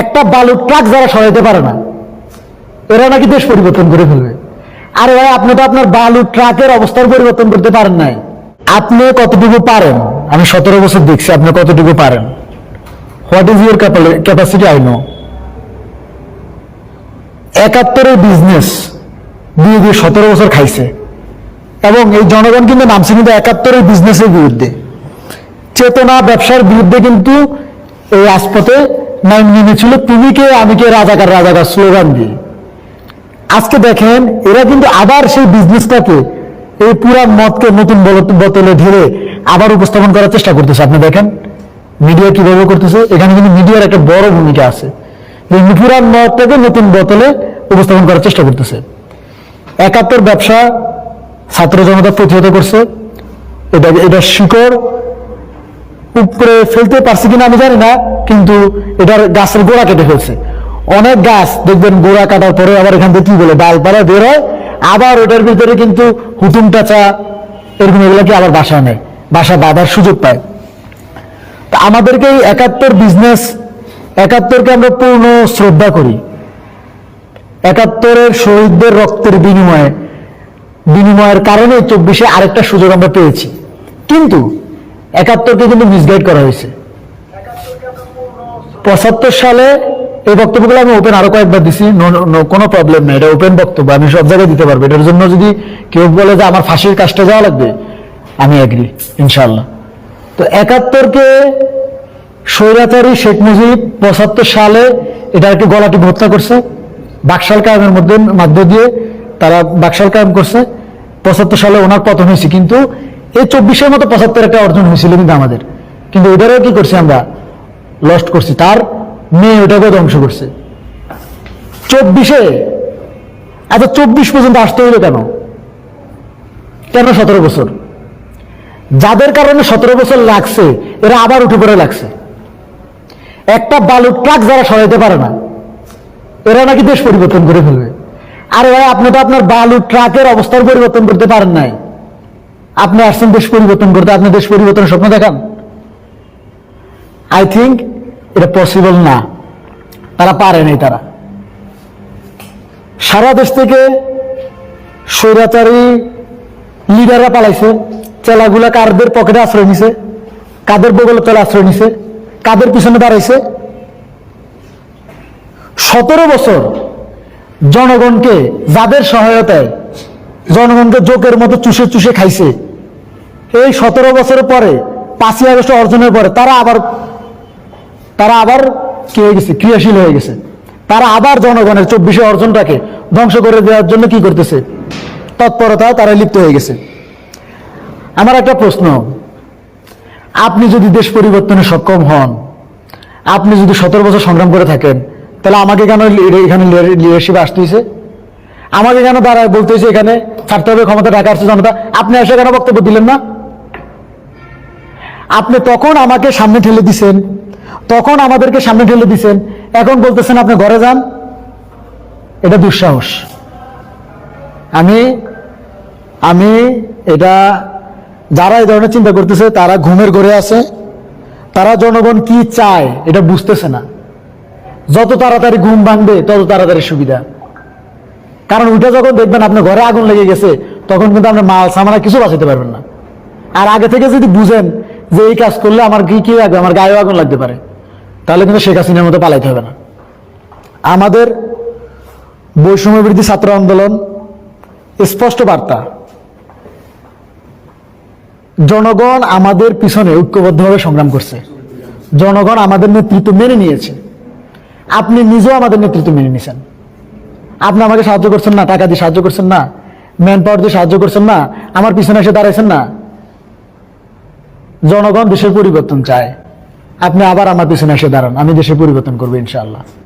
একটা বালুর ট্রাক যারা সরাইতে পারে না, এরা নাকি দেশ পরিবর্তন করে ফেলবে। আরে ভাই, আপনি তো আপনার বালুর ট্রাকের অবস্থার পরিবর্তন করতে পারেন নাই। আপনি কতটুকু পারেন? আমি সতেরো বছর দেখছি, আপনি কতটুকু পারেন? What is your capacity I know একাত্তরের বিজনেস দিয়ে দিয়ে সতেরো বছর খাইছে। এবং এই জনগণ কিন্তু নামছে কিন্তু একাত্তরের বিজনেসের বিরুদ্ধে। চেতনা ব্যবসার বিরুদ্ধে কিন্তু এই রাজপথে নাম নেমেছিল তুমি কে? আমি কে? রাজাকার রাজাকার স্লোগান দিয়ে। আজকে দেখেন, এরা কিন্তু আবার সেই বিজনেসটাকে এই পুরা মদকে নতুন বোতলে ঢেলে আবার উপস্থাপন করার চেষ্টা করতেছে। আপনি দেখেন মিডিয়া কীভাবে করতেছে? এখানে কিন্তু মিডিয়ার একটা বড় ভূমিকা আছে। এই পুরান মদটাকে নতুন বোতলে উপস্থাপন করার চেষ্টা করতেছে। একাত্তর ব্যবসা ছাত্র জনতা প্রতিহত করছে। এটা এটা শিকড়। উপরে ফেলতে পারছি কিনা আমি জানি না, কিন্তু এটার গাছের গোড়া কেটে ফেলছে। অনেক গাছ দেখবেন গোড়া কাটার পরে আবার এখান থেকে কি বলে, ডালপালা বের হয়, আবার ওটার ভিতরে কিন্তু হুতুম টাচা এরকম এগুলো কি আবার বাসা নেয়, বাসা বাঁধার সুযোগ পায়। তা আমাদেরকে এই একাত্তর বিজনেস একাত্তরকে আমরা পূর্ণ শ্রদ্ধা করি। একাত্তরের শহীদদের রক্তের বিনিময়ে, বিনিময়ের কারণে চব্বিশে আরেকটা সুযোগ আমরা পেয়েছি। কিন্তু একাত্তরকে কিন্তু মিসগাইড করা হয়েছে। পঁচাত্তর সালে এই বক্তব্যগুলো আমি ওপেন আরও কয়েকবার দিছি কোনো প্রবলেম নেই, এটা ওপেন বক্তব্য, আমি সব জায়গায় দিতে পারব। এটার জন্য যদি কেউ বলে যে আমার ফাঁসির কাজটা যাওয়া লাগবে, আমি এগ্রি ইনশাল্লাহ তো একাত্তরকে স্বৈরাচারী শেখ মুজিব পঁচাত্তর সালে এটাকে গলাটি হত্যা করছে, বাকশাল কায়েমের মধ্যে মাধ্য দিয়ে তারা বাকশাল কায়েম করছে। পঁচাত্তর সালে ওনার পতন হয়েছে, কিন্তু এই চব্বিশের মতো পঁচাত্তর একটা অর্জন হয়েছিল কিন্তু আমাদের। কিন্তু ওটারও কি করছি আমরা? লস্ট করছি। তার মেয়ে ওটাকে ধ্বংস করছে। চব্বিশে? এত চব্বিশ পর্যন্ত আসতে হইল কেন? কেন সতেরো বছর? যাদের কারণে সতেরো বছর লাগছে, এরা আবার উঠে পড়ে লাগছে। একটা বালুর ট্রাক যারা সরাইতে পারে না, এরা নাকি দেশ পরিবর্তন করে ফেলবে। আরে ভাই, আপনি তো আপনার বালুর ট্রাকের অবস্থার পরিবর্তন করতে পারেন নাই। আপনি আসছেন, দেশ পরিবর্তন করতে। আপনি দেশ পরিবর্তনের স্বপ্ন দেখান। আই থিঙ্ক এটা পসিবল না। তারা পারে নাই তারা। সারা দেশ থেকে স্বৈরাচারী লিডাররা পালাইছে। চেলাগুলা কারদের পকেটে আশ্রয় নিছে। কাদের বগলের তলে আশ্রয় নিছে। কাদের পিছনে দাঁড়াইছে। সতেরো বছর জনগণকে যাদের সহায়তায় জনগণকে জোকের মতো চুষে চুষে খাইছে। এই সতেরো বছরের পরে, পাঁচই আগস্ট অর্জনের পরে তারা আবার তারা আবার কি হয়ে গেছে? ক্রিয়াশীল হয়ে গেছে। তারা আবার জনগণের চব্বিশে অর্জনটাকে ধ্বংস করে দেওয়ার জন্য কি করতেছে? তৎপরতা তারা লিপ্ত হয়ে গেছে। আমার একটা প্রশ্ন। আপনি যদি দেশ পরিবর্তনে সক্ষম হন, আপনি যদি সতেরো বছর সংগ্রাম করে থাকেন, তাহলে আমাকে কেন এখানে লিডারশিপ আসতে হয়েছে আমাকে কেন দাঁড়ায় বলতে হয়েছে এখানে? ছাড়তে হবে, ক্ষমতা ঢাকা আসছে জনতা। আপনি এসে কেন বক্তব্য দিলেন না? আপনি তখন আমাকে সামনে ঠেলে দিছেন। তখন আমাদেরকে সামনে ঠেলে দিছেন। এখন বলতেছেন আপনি ঘরে যান। এটা দুঃসাহস। আমি আমি এটা, যারা এই ধরনের চিন্তা করতেছে, তারা ঘুমের ঘরে আছে। তারা জনগণ কি চায়, এটা বুঝতেছে না। যত তাড়াতাড়ি ঘুম ভাঙবে, তত তাড়াতাড়ি সুবিধা। কারণ ওইটা যখন দেখবেন আপনার ঘরে আগুন লেগে গেছে, তখন কিন্তু আপনার মাল, সামানা কিছু বাঁচাতে পারবেন না। আর আগে থেকে যদি বুঝেন যে এই কাজ করলে আমার কি কি লাগবে, আমার গায়েও আগুন লাগতে পারে, তাহলে কিন্তু শেখ হাসিনার মতো পালাইতে হবে না। আমাদের বৈষম্য বৃদ্ধি ছাত্র আন্দোলন, স্পষ্ট বার্তা। জনগণ আমাদের পিছনে ঐক্যবদ্ধভাবে সংগ্রাম করছে। জনগণ আমাদের নেতৃত্ব মেনে নিয়েছে। আপনি নিজেও আমাদের নেতৃত্ব মেনে নিয়েছেন। আপনি আমাকে সাহায্য করছেন না, টাকা দিয়ে সাহায্য করছেন না ম্যান পাওয়ার দিয়ে সাহায্য করছেন না, আমার পিছনে এসে দাঁড়াইছেন না। জনগণ দেশের পরিবর্তন চায়। আপনি আবার আমার পিছনে এসে দাঁড়ান, আমি দেশের পরিবর্তন করব ইনশাআল্লাহ।